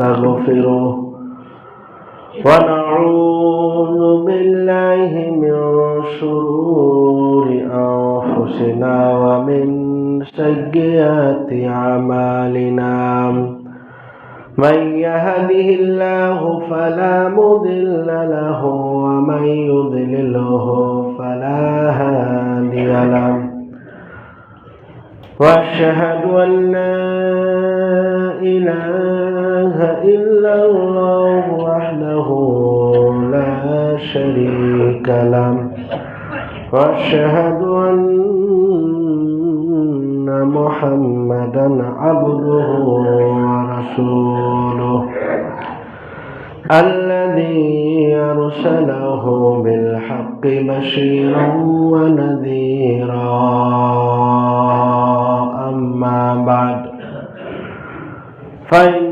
ونستغفره ونعوذ بالله من شرور أنفسنا ومن سيئات أعمالنا. من يهده الله فلا مضل له ومن يضلله فلا هادي له. وأشهد أن لا إله إلا الله وحده لا شريك له. وأشهد أن محمدا عبده ورسوله. الذي أرسله بالحق بشيرا ونذيرا. أما بعد فإن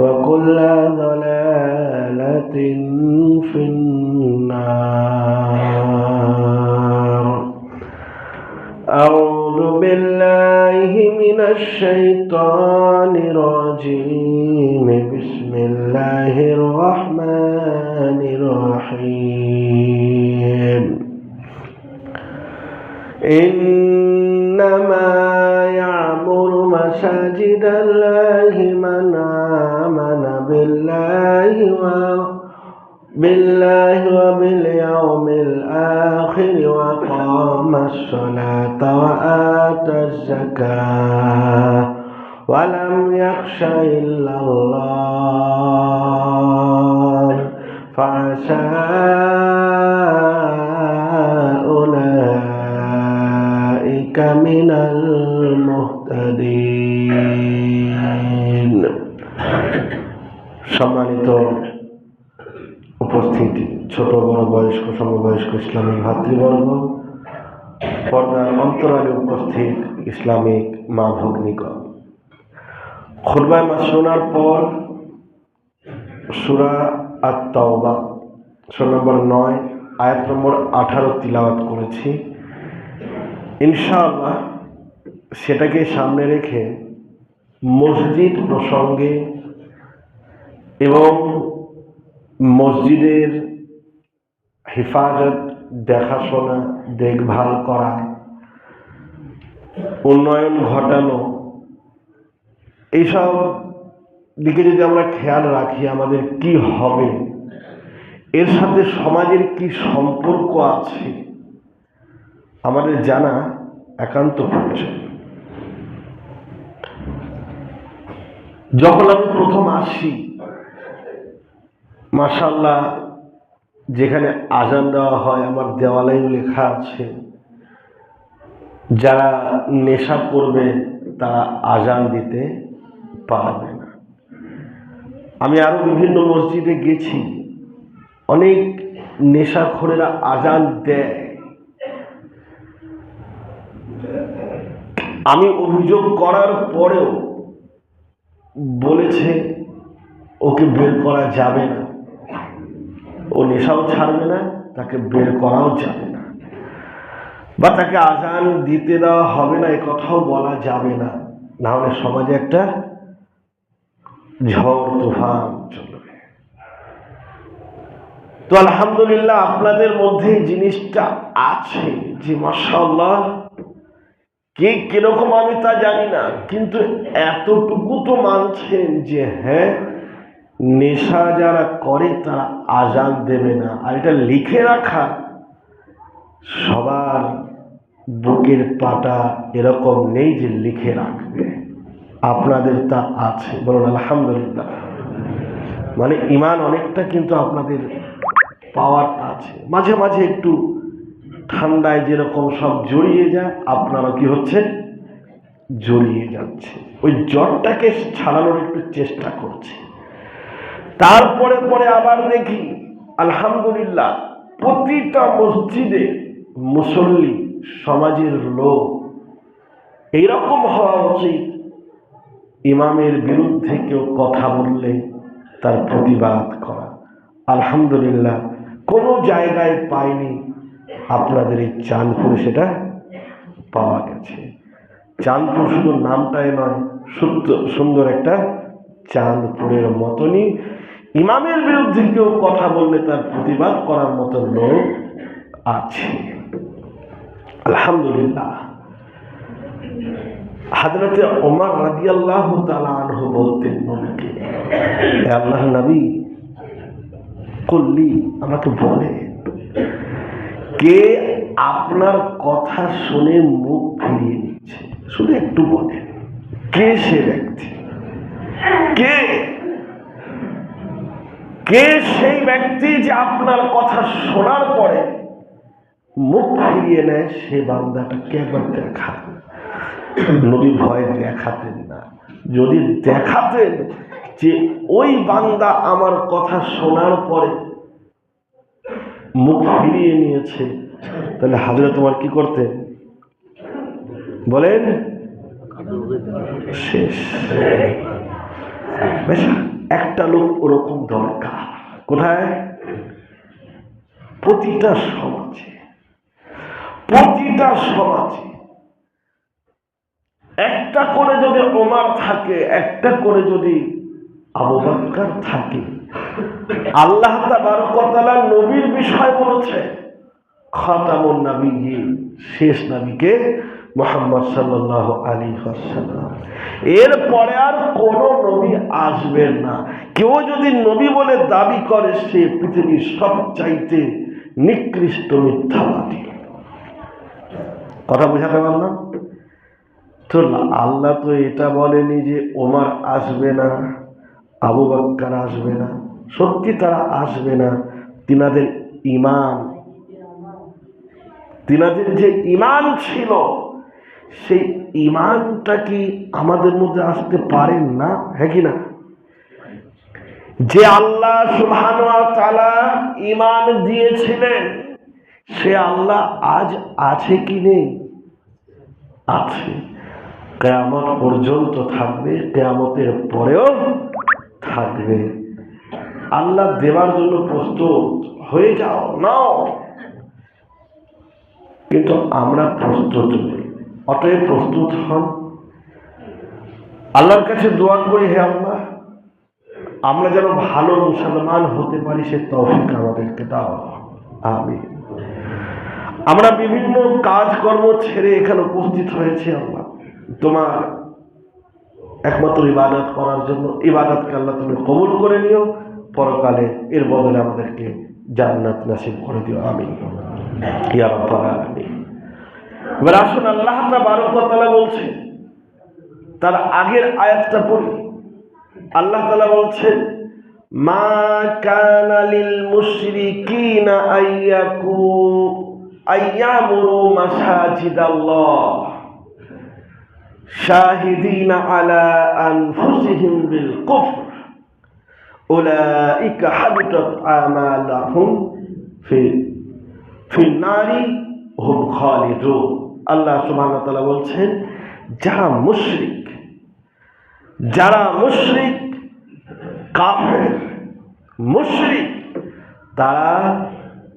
وكل ضلالة في النار. أعوذ بالله من الشيطان فعسى أولئك من المهتدين সম্মানিত উপস্থিতি ছোট বড় বয়স্ক সমবয়স্ক ইসলামিক ভাতৃবর্গ পর্দার অন্তরালে উপস্থিত ইসলামিক মা ভগ্নিগণ খুরবায় মাস শোনার পর সুরা আত্মাওবা সুরা নম্বর নয়, আয়াত নম্বর আঠারো তিলাওয়াত করেছি। ইনশাআল্লাহ সেটাকে সামনে রেখে মসজিদ প্রসঙ্গে এবং মসজিদের হেফাজত, দেখাশোনা, দেখভাল করা, উন্নয়ন ঘটানো, এইসব দিকে যদি আমরা খেয়াল রাখি আমাদের কি হবে এর সাথে সমাজের কি সম্পর্ক আছে? আমাদের জানা একান্ত প্রয়োজন। যখন আমি প্রথম আসি মাসাল্লাহ যেখানে আজান দেওয়া হয়, আমার দেওয়ালেও লেখা আছে, যারা নেশা করবে, তারা আজান দিতে পারবে না। আমি আরও বিভিন্ন মসজিদে গেছি। অনেক নেশাখোরেরা আজান দেয়। আমি অভিযোগ করার পরেও বলেছে, ওকে বের করা যাবে না। ও নেশাও ছাড়বে না, তাকে বের করাও যাবে না। বা তাকে আজান দিতে দেওয়া হবে না, এ কথাও বলা যাবে না। না হলে সমাজে একটা ঝড়, তুফান। তো আলহামদুলিল্লাহ আপনাদের মধ্যে জিনিসটা আছে যে মাসাল্লাহ কে কীরকম আমি তা জানি না, কিন্তু এতটুকু তো মানছেন যে হ্যাঁ নেশা যারা করে তারা আজান দেবে না। আর এটা লিখে রাখা, সবার বুকের পাটা এরকম নেই যে লিখে রাখবে। আপনাদের তা আছে, বলুন আলহামদুলিল্লাহ। মানে ইমান অনেকটা কিন্তু আপনাদের পাওয়ার আছে। মাঝে মাঝে একটু ঠান্ডায় যেরকম সব জড়িয়ে যায় আপনারা কি হচ্ছে? জড়িয়ে যাচ্ছে। ওই জ্বরটাকে ছাড়ানোর একটু চেষ্টা করছে। তারপরে পরে আবার দেখি, আলহামদুলিল্লাহ, প্রতিটা মসজিদে মুসল্লি সমাজের লোক। এইরকম হওয়া উচিত। ইমামের বিরুদ্ধে কেউ কথা বললে তার প্রতিবাদ করা। আলহামদুলিল্লাহ কোনো জায়গায় পাইনি। আপনাদের এই চাঁদপুরে সেটা পাওয়া গেছে। চাঁদপুর শুধু নামটাই নয় সুন্দর সুন্দর একটা চাঁদপুরের মতনই। ইমামের বিরুদ্ধে কেউ কথা বললে তার প্রতিবাদ করার মতো লোক আছে। আলহামদুলিল্লাহ। হাজরতে ওমর রাদিয়াল্লাহু তাআলা আনহু বলতেন, নবীকে আল্লাহ নবী কল্লি আমাকে বলে। কে আপনার কথা শুনে মুখ ফিরিয়ে নিচ্ছে? শুধু একটু বলেন। কে সে ব্যক্তি? কে? কে সেই ব্যক্তি যে আপনার কথা শোনার পরে মুখ ফিরিয়ে নেয়? সে বান্দাটাকে একবার দেখা নবী ভয় দেখাতেন না। যদি দেখাতেন যে ওই বান্দা আমার কথা শোনার পরে মুখ ফিরিয়ে নিয়েছে। তাহলে হাজরা তোমার কি করতে? বলেন, শেষ। একটা লোক ওরকম দরকার। কোথায়? প্রতিটা সমাজে প্রতিটা সমাজে। একটা করে যদি ওমার থাকে, একটা করে যদি আবু বাক্কার থাকে। আল্লাহ তাবারকতালা নবীর বিষয় বলেছে, খাতামুন নবী শেষ নবীকে মোহাম্মদ সাল্লাহ আলী হাসাল্লাম এরপরে আর কোনো নবী আসবেন না। কেউ যদি নবী বলে দাবি করে, সে পৃথিবীর সবচাইতে নিকৃষ্ট মিথ্যাবাদী। কথা বোঝাতে পারলাম তো আল্লাহ তো এটা বলেনি যে ওমার আসবে না। আবু বাক্কার আসবে না, সত্যি তারা আসবে না। তিনাদের ইমান, তিনাদের যে ইমান ছিল, সেই ইমানটা কি আমাদের মধ্যে আসতে পারেন না? হ্যাঁ কি না? যে আল্লাহ সুবহান তালা ইমান দিয়েছিলেন, সে আল্লাহ আজ আছে কি নেই? আছে। কেয়ামত পর্যন্ত থাকবে, কেয়ামতের পরেও থাকবে। আল্লাহ দেওয়ার জন্য প্রস্তুত। হয়ে যাও, নাও। কিন্তু আমরা প্রস্তুত নই। অতএব প্রস্তুত হন। আল্লাহর কাছে দোয়া করি, হে আল্লাহ। আমরা যেন ভালো মুসলমান হতে পারি, সে তৌফিক আমাদেরকে দাও। আমি আমরা বিভিন্ন কাজকর্ম ছেড়ে এখানে উপস্থিত হয়েছি, আল্লাহ। তোমার একমাত্র ইবাদত করার জন্য ইবাদতকে আল্লাহ তুমি কবুল করে নিও। পরকালে এর বদলে আমাদেরকে জান্নাত নাসিব করে দিও। আমি এবার আসুন, আল্লাহ বারকতালা বলছে, তার আগের আয়াতটা পড়ি। আল্লাহ তালা বলছেন, মা কানা লিল মুশরিকিনা আইয়াকু আইয়ামুরু মাসাজিদাল্লাহ। শাহিদিনা আলা আনফুসিহিম বিল কুফর। উলাইকা হাবিতাত আমালাহুম ফি ফি নারি, হুম খালিদুন। আল্লাহ সুবহানাহু তাআলা বলছেন, যারা মুশরিক যারা মুশরিক কাফের, মুশরিক, তারা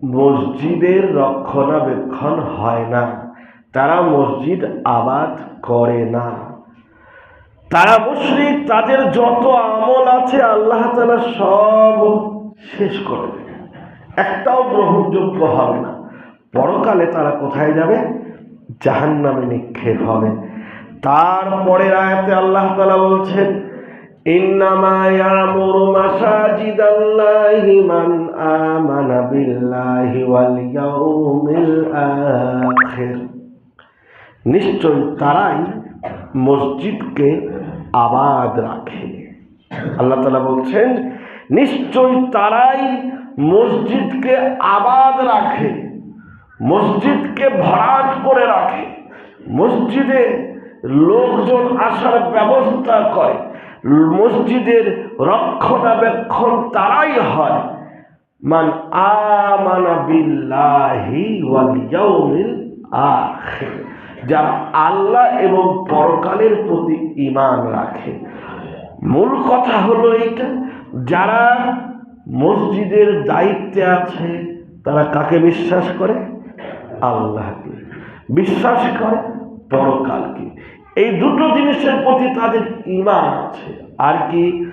মসজিদের রক্ষণাবেক্ষণ হয় না। তারা মসজিদ আবাদ করে না। তারা মুশরিক, তাদের যত আমল আছে আল্লাহ তালা সব শেষ করে দেবে। একটাও গ্রহণযোগ্য হবে না। পরকালে তারা কোথায় যাবে? জাহান নামে নিক্ষেপ হবে। তারপরে আয়াতে আল্লাহ তালা বলছেন আখির। নিশ্চয় তারাই মসজিদকে আবাদ রাখে। আল্লাহ তালা বলছেন, নিশ্চয় তারাই মসজিদকে আবাদ রাখে, মসজিদকে ভরাট করে রাখে, মসজিদে লোকজন আসার ব্যবস্থা করে, মসজিদের রক্ষণাবেক্ষণ তারাই হয়। মান আমানা বিল্লাহি ওয়াল ইয়াউমিল আখির। যারা আল্লাহ এবং পরকালের প্রতি ঈমান রাখে। মূল কথা হলো এইটা, যারা মসজিদের দায়িত্বে আছে, তারা কাকে বিশ্বাস করে? আল্লাহকে। বিশ্বাস করে পরকালকে। এই দুটো জিনিসের প্রতি তাদের ঈমান আছে। আর কি?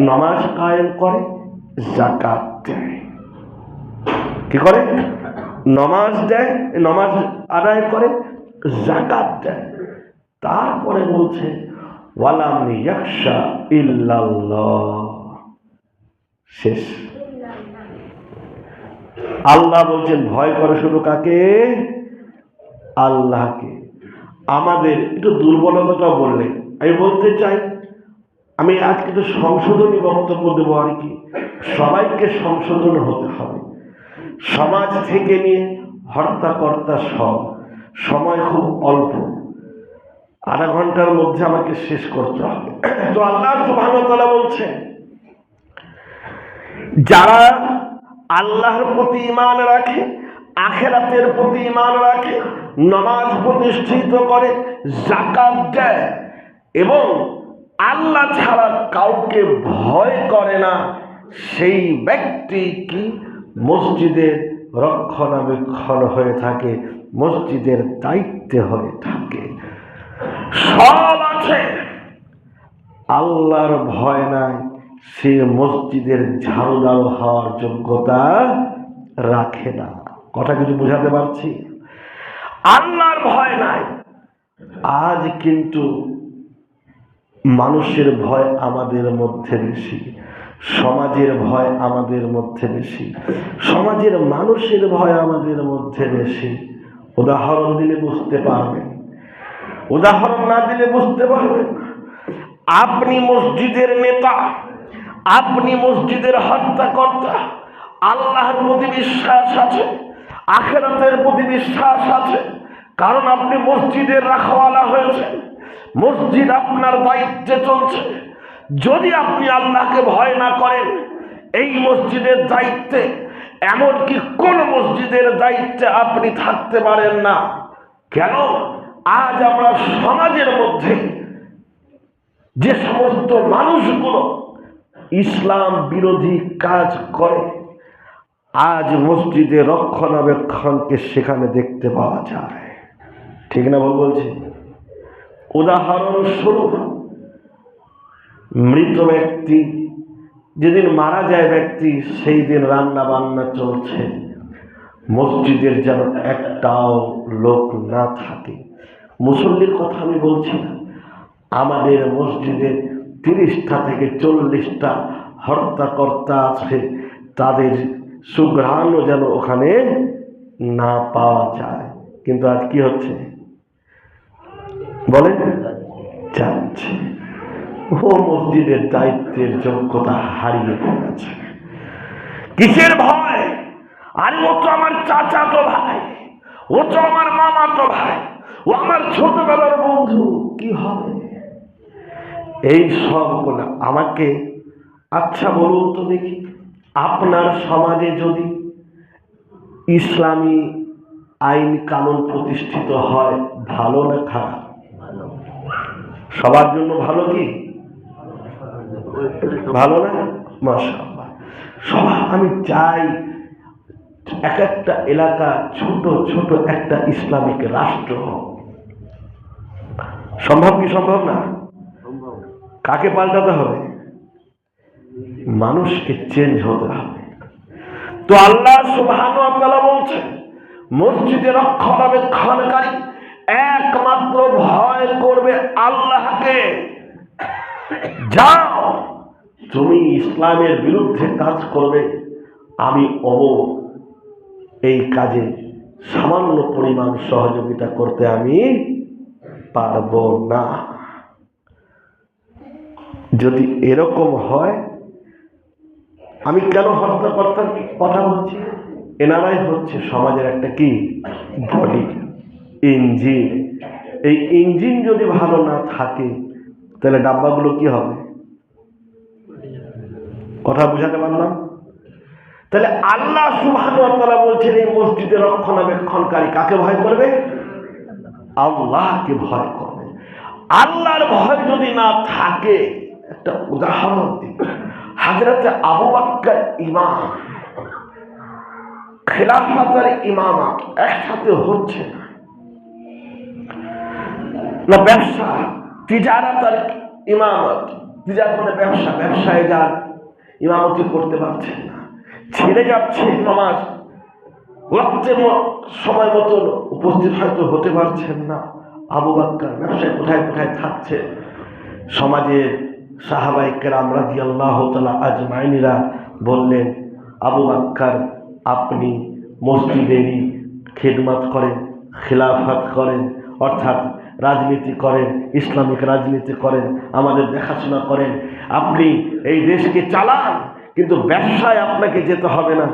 নামাজ কায়েম করে জাকাত দেয় কি করে? নমাজ দেয়, নমাজ আদায় করে জাকাত দেয়। তারপরে বলছে, ওয়ালাম ইয়াকশা শেষ। আল্লাহ বলছেন, ভয় করে শুধু কাকে? আল্লাহকে। আমাদের একটু দুর্বলতাটা বললে, আমি বলতে চাই আমি আজকে তো সংশোধনী বক্তব্য দেবো আর কি, সবাইকে সংশোধন হতে হবে। সমাজ থেকে নিয়ে হর্তাকর্তা সব, সময় খুব অল্প। আধা ঘণ্টার মধ্যে আমাকে শেষ করতে হবে। তো আল্লাহ সুবহানাহু বলছে, যারা আল্লাহর প্রতি ইমান রাখে, আখেরাতের প্রতি ইমান রাখে, নমাজ প্রতিষ্ঠিত করে জাকাত দেয় এবং আল্লাহ ছাড়া কাউকে ভয় করে না। সেই ব্যক্তি কি? মসজিদের রক্ষণাবেক্ষণ হয়ে থাকে, মসজিদের দায়িত্বে হয়ে থাকে। সব আছে। আল্লাহর ভয় নাই, সে মসজিদের ঝাড়ুদার হওয়ার যোগ্যতা রাখে না। কথা কিছু বুঝাতে পারছি? আল্লাহর ভয় নাই। আজ কিন্তু মানুষের ভয় আমাদের মধ্যে বেশি, সমাজের ভয় আমাদের মধ্যে বেশি, সমাজের মানুষের ভয় আমাদের মধ্যে বেশি। উদাহরণ দিলে বুঝতে পারবেন উদাহরণ না দিলে বুঝতে পারবেন আপনি মসজিদের নেতা, আপনি মসজিদের হত্যাকর্তা, আল্লাহর প্রতি বিশ্বাস আছে, আখেরাতের প্রতি বিশ্বাস আছে, কারণ আপনি মসজিদের রাখওয়ালা হয়েছেন। মসজিদ আপনার দায়িত্বে চলছে। যদি আপনি আল্লাহকে ভয় না করেন, এই মসজিদের দায়িত্বে, এমনকি কোন মসজিদের দায়িত্বে আপনি থাকতে পারেন না। কেন? আজ আমরা সমাজের মধ্যে যে সমস্ত মানুষগুলো ইসলাম বিরোধী কাজ করে, আজ মসজিদে রক্ষণাবেক্ষণকে সেখানে দেখতে পাওয়া যায়। ঠিক না বল বলছি? উদাহরণস্বরূপ মৃত ব্যক্তি, যেদিন মারা যায় ব্যক্তি, সেই দিন রান্না বান্না চলছে। মসজিদের যেন একটাও লোক না থাকে। মুসল্লির কথা আমি বলছি না। আমাদের মসজিদে তিরিশটা থেকে চল্লিশটা হর্তাকর্তা আছে। তাদের সুঘ্রাণও যেন ওখানে না পাওয়া যায়। কিন্তু আজ কি হচ্ছে? বলেন। যাচ্ছে ও মসজিদের দায়িত্বের যোগ্যতা হারিয়ে ফেলেছে। কিসের ভয়? আরে ও তো আমার চাচাতো ভাই, ও তো আমার মামা তো ভাই, ও আমার ছোটবেলার বন্ধু। কি হবে? এই সবগুলো আমাকে আচ্ছা বলুন তো দেখি, আপনার সমাজে যদি ইসলামী আইন কানুন প্রতিষ্ঠিত হয়, ভালো না খারাপ? সবার জন্য ভালো কি? ভালো না? মাশাআল্লাহ। সবাই আমি চাই এক একটা এলাকা ছোট ছোট একটা ইসলামিক রাষ্ট্র সম্ভব কি সম্ভব না? কাকে পাল্টাতে হবে? মানুষকে চেঞ্জ হতে হবে। তো আল্লাহ সুবহান বলছেন মসজিদে রক্ষণাবেক্ষণকারী একমাত্র ভয় করবে আল্লাহকে। যাও, তুমি ইসলামের বিরুদ্ধে কাজ করবে। আমি অব এই কাজে সামান্য পরিমাণ সহযোগিতা করতে আমি পারব না। যদি এরকম হয়, আমি কেন হত্যাকর্তার কথা বলছি? এনারাই হচ্ছে সমাজের একটা কি? বডি। ইঞ্জিন। এই ইঞ্জিন যদি ভালো না থাকে, তাহলে ডাব্বাগুলো কি হবে? কথা বুঝাতে পারলাম? তাহলে আল্লাহ তাআলা বলছেন, এই মসজিদের রক্ষণাবেক্ষণকারী কাকে ভয় করবে? আল্লাহকে ভয় করবে। আল্লাহর ভয় যদি না থাকে, একটা উদাহরণ দিই। হাজরাতে আবু ইমাম খেলাফাতের ইমামাত একসাথে হচ্ছে না। না, ব্যবসা। তিজারাত আর ইমামত। তিজারত মানে ব্যবসা, ব্যবসায় যার ইমামতি করতে পারছেন না। ছেড়ে যাচ্ছে নামাজ। ওয়াক্তের সময় মতো উপস্থিত হয়তো হতে পারছেন না। আবু বাক্কার ব্যবসায় কোথায় কোথায় থাকছে? সমাজের সাহাবাই আমরা রাজি আল্লাহ তালা আজমাইনিরা বললেন, আবু বাক্কার, আপনি মসজিদেরই খেদমাত করেন, খেলাফাত করেন। অর্থাৎ রাজনীতি করেন, ইসলামিক রাজনীতি করেন, আমাদের দেখাশোনা করেন। আপনি এই দেশকে চালান, কিন্তু ব্যবসায় আপনাকে যেতে হবে না।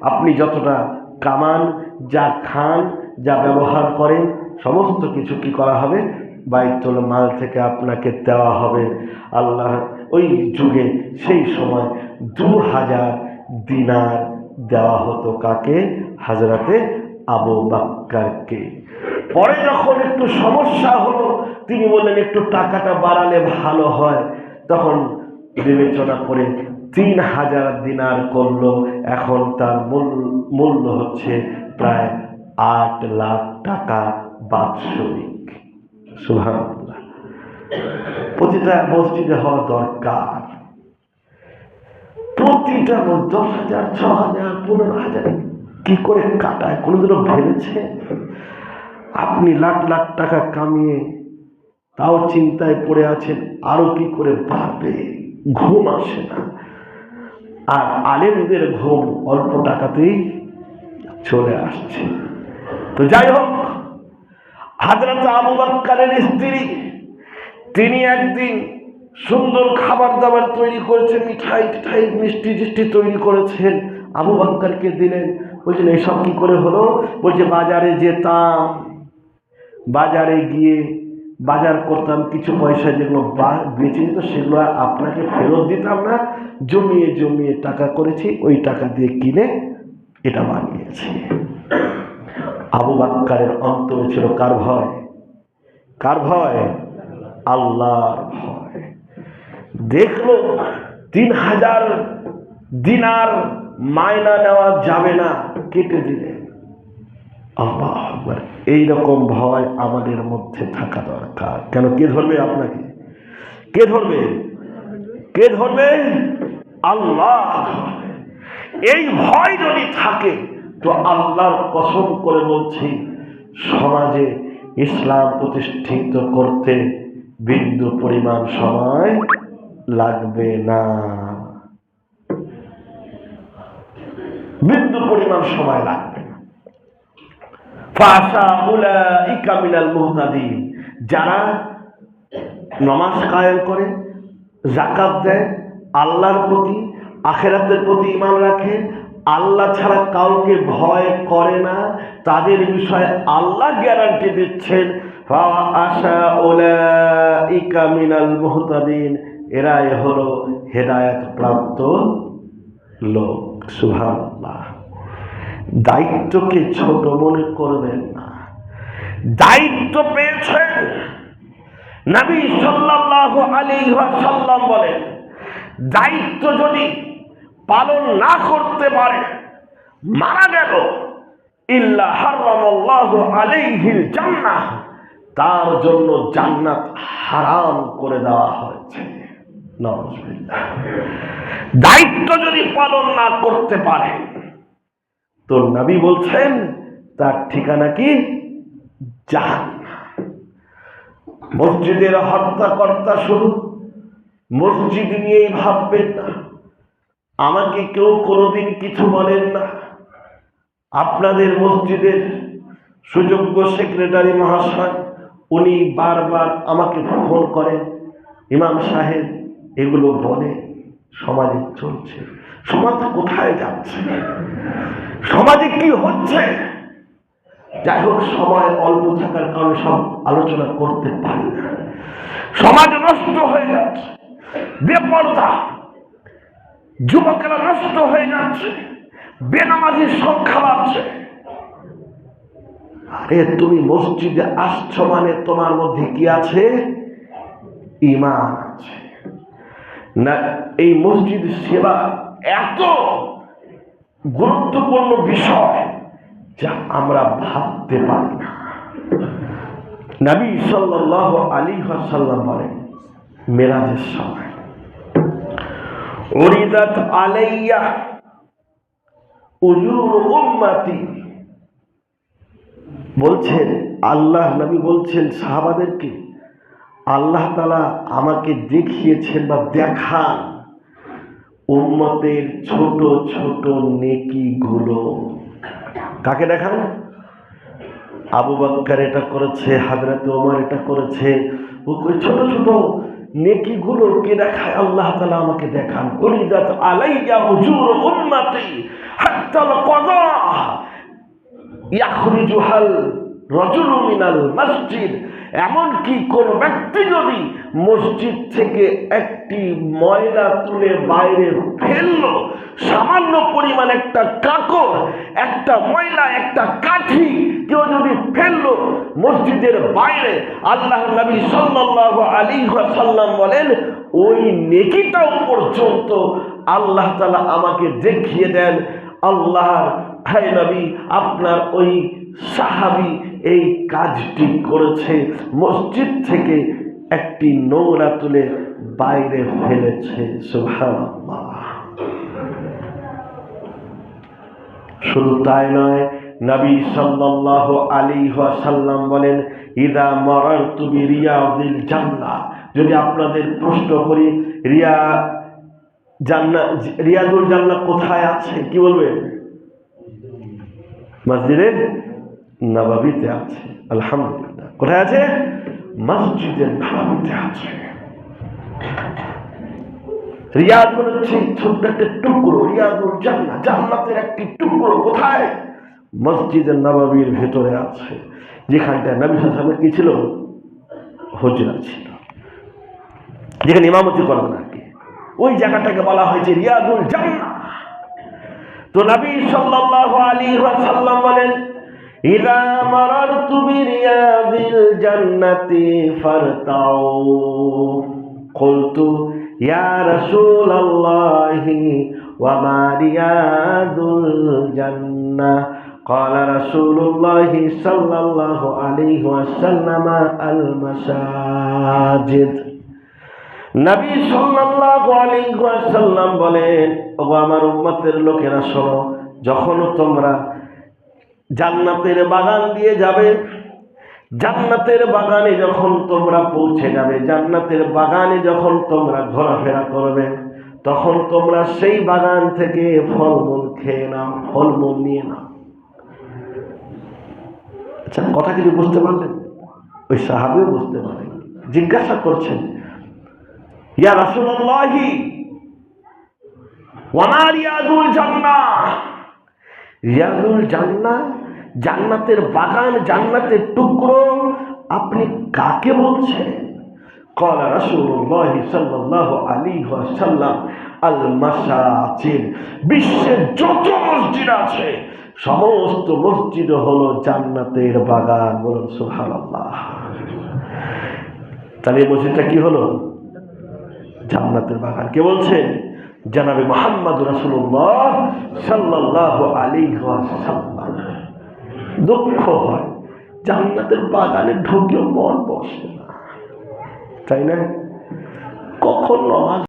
আপনি যতটা কামান, যা খান, যা ব্যবহার করেন, সমস্ত কিছু কি করা হবে? বাইতুল মাল থেকে আপনাকে দেওয়া হবে আল্লাহ ওই যুগে, সেই সময় দু হাজার দিনার দেওয়া হতো কাকে? হাজরাতে আবু বাক্কারকে। পরে যখন একটু সমস্যা হলো, তিনি বললেন, একটু টাকাটা বাড়ালে ভালো হয়। তখন বিবেচনা করে তিন হাজার দিনার করল। এখন তার মূল- মূল্য হচ্ছে প্রায় আট লাখ টাকা বাৎসরিক। সুভান প্রতিটা মসজিদে হওয়া দরকার। প্রতিটা দশ হাজার, ছ হাজার, পনেরো হাজার। কি করে কাটায়? কোনোদিনও ভেবেছে? আপনি লাখ লাখ টাকা কামিয়ে তাও চিন্তায় পড়ে আছেন, আরও কি করে বাড়বে? ঘুম আসে না। আর আলেমদের ঘুম অল্প টাকাতেই চলে আসছে। তো যাই হোক, হাজরত আবু বাক্কারের স্ত্রী, তিনি একদিন সুন্দর খাবার দাবার তৈরি করেছেন, মিঠাই টিঠাই মিষ্টি টিষ্টি তৈরি করেছেন। আবু বাক্কারকে দিলেন বলছেন, এসব কি করে হলো? বলছে, বাজারে যেতাম, বাজারে গিয়ে বাজার করতাম, কিছু পয়সা যেগুলো বেঁচে যেত, সেগুলো আর আপনাকে ফেরত দিতাম না। জমিয়ে জমিয়ে টাকা করেছি, ওই টাকা দিয়ে কিনে এটা বানিয়েছি। আবু বাক্কারের অন্তরে ছিল কার ভয়? কার ভয়? আল্লাহর ভয়। দেখল, তিন হাজার দিনার মায়না নেওয়া যাবে না। কেটে আল্লাহ আকবার। এইরকম ভয় আমাদের মধ্যে থাকা দরকার। কেন কে ধরবে আপনাকে? কে ধরবে? কে ধরবে? আল্লাহ এই ভয় যদি থাকে, তো আল্লাহর কসম করে বলছি, সমাজে ইসলাম প্রতিষ্ঠিত করতে বিন্দু পরিমাণ সময় লাগবে না। বিন্দু পরিমাণ সময় লাগবে যারা নমাজ কায়েম করে জাকাত দেয়, আল্লাহর প্রতি, আখেরাতের প্রতি ইমান রাখে, আল্লাহ ছাড়া কাউকে ভয় করে না। তাদের বিষয়ে আল্লাহ গ্যারান্টি দিচ্ছেন আশা উলাইকা মিনাল মুহতাদিন। এরাই হলো হেদায়েত প্রাপ্ত লোক। দায়িত্বকে ছোট মনে করবেন না। দায়িত্ব পেয়েছেন। নবী বলেন, দায়িত্ব যদি পালন না করতে পারে, মারা গেল। ইল্লা হারামাল্লাহু তার জন্য জান্নাত হারাম করে দেওয়া হয়েছে। দায়িত্ব যদি পালন না করতে পারে তো নবী বলছেন, তার ঠিকানা কি? জাহান্নাম। মসজিদের হত্যাকর্তা শুরু মসজিদ নিয়েই ভাববেন না, আমাকে কেউ কোনোদিন কিছু বলেন না। আপনাদের মসজিদের সুযোগ্য সেক্রেটারি মহাশয়, উনি বারবার আমাকে ফোন করেন, ইমাম সাহেব এগুলো বলে সমাজে চলছে। সমাজ কোথায় যাচ্ছে? সমাজে কি হচ্ছে? যাই হোক, সময় অল্প থাকার কারণে সব আলোচনা করতে পারি সমাজ নষ্ট হয়ে যাচ্ছে। বেপরদা। যুবকেরা নষ্ট হয়ে যাচ্ছে। বেনামাজির সংখ্যা বাড়ছে। আরে, তুমি মসজিদে আসছো মানে তোমার মধ্যে কি আছে? ইমান। না, এই মসজিদ সেবা এত গুরুত্বপূর্ণ বিষয় যা আমরা ভাবতে পারি না। নবী সাল্লাহ আলী সাল্লাম বলেন, মেরাজের সময়, উরিদাত আলাইয়া উজুর উম্মতি। বলছেন, আল্লাহ নবী বলছেন সাহাবাদেরকে আল্লাহ তালা আমাকে দেখিয়েছেন বা দেখান উম্মতের ছোট ছোট নেকিগুলো। কাকে দেখান? আবু বাক্কার এটা করেছে, হাজরত ওমর এটা করেছে। ছোট ছোট নেকিগুলো কে দেখায়? আল্লাহ তালা আমাকে দেখান। কলিজাত আলাইয়া হুজুর উম্মতি হাত্তাল কদা রজুলু মিনাল মসজিদ এমনকি কোন ব্যক্তি যদি মসজিদ থেকে একটি ময়লা তুলে বাইরে ফেলল, সামান্য পরিমাণ একটা কাকড় একটা ময়লা, একটা কাঠি কেউ যদি ফেলল মসজিদের বাইরে, আল্লাহ নবী সাল্লাল্লাহু আলী সাল্লাম বলেন, ওই নেকিটাও পর্যন্ত আল্লাহ তালা আমাকে দেখিয়ে দেন। আল্লাহর, হায় নবী, আপনার ওই সাহাবি এই কাজটি করেছে। মসজিদ থেকে একটি নোংরা তুলে বাইরে ফেলেছে। শুধু তাই নয়, নবী সাল্লাল্লাহু আলী সাল্লাম বলেন, ইদা মারারতু বিরিয়াদিল জান্নাহ যদি আপনাদের প্রশ্ন করি, রিয়া জান্নাত রিয়াদুল জান্নাত কোথায় আছে? কি বলবেন? মসজিদে নবাবিতে আছে, আলহামদুলিল্লাহ। কোথায় আছে? মসজিদে নবাবিতে আছে। রিয়াদ মানে হচ্ছে ছোট্ট একটা টুকরো রিয়াদুল জান্নাত, জান্নাতের একটি টুকরো কোথায়? মসজিদের নবাবির ভেতরে আছে, যেখানটায় নবী সালামের কি ছিল? হজরা ছিল। যেখানে ইমামতি করেন আর কি ওই জায়গাটাকে বলা হয়েছে রিয়াদুল জান্নাত। তো নবী সাল্লাল্লাহু আলাইহি ওয়াসাল্লাম বলেন ইদা মারারতু বিরিয়াদিল জান্নাতি ফারতাউ قلت يا رسول الله وما رياض الجنة قال رسول الله صلى الله عليه وسلم المساجد নবী সাল্লাল্লাহু আলাইহি ওয়াসাল্লাম বলেন ও আমার উম্মতের লোকেরা শোনো যখন তোমরা জান্নাতের বাগান দিয়ে যাবে। জান্নাতের বাগানে যখন তোমরা পৌঁছে যাবে, জান্নাতের বাগানে যখন তোমরা ঘোরাফেরা করবে, তখন তোমরা সেই বাগান থেকে ফলমূল খেয়ে নাও, ফলমূল নিয়ে নাও। আচ্ছা কথা কিছু বুঝতে পারলেন? ওই সাহাবিও বুঝতে পারেন। জিজ্ঞাসা করছেন, ইয়া রাসূলুল্লাহি ওয়ামা রিয়াদুল জান্নাহ। রিয়াদুল জান্নাহ জান্নাতের বাগান জান্নাতের টুকরো আপনি কাকে বলছেন قال رسول الله صلى الله عليه وسلم المساجد বিশ্বের যত মসজিদ আছে সমস্ত মসজিদ হলো জান্নাতের বাগান বলুন সুবহানাল্লাহ তাহলে এই মসজিদটা কি হলো জান্নাতের বাগান কে বলছেন জানাবে মোহাম্মদ রসুল্লাহ সাল্লাহ আলী দুঃখ হয়, জান্নাতের বাগানে ঢুকলেও মন বসে না। তাই না? কখন নমাজ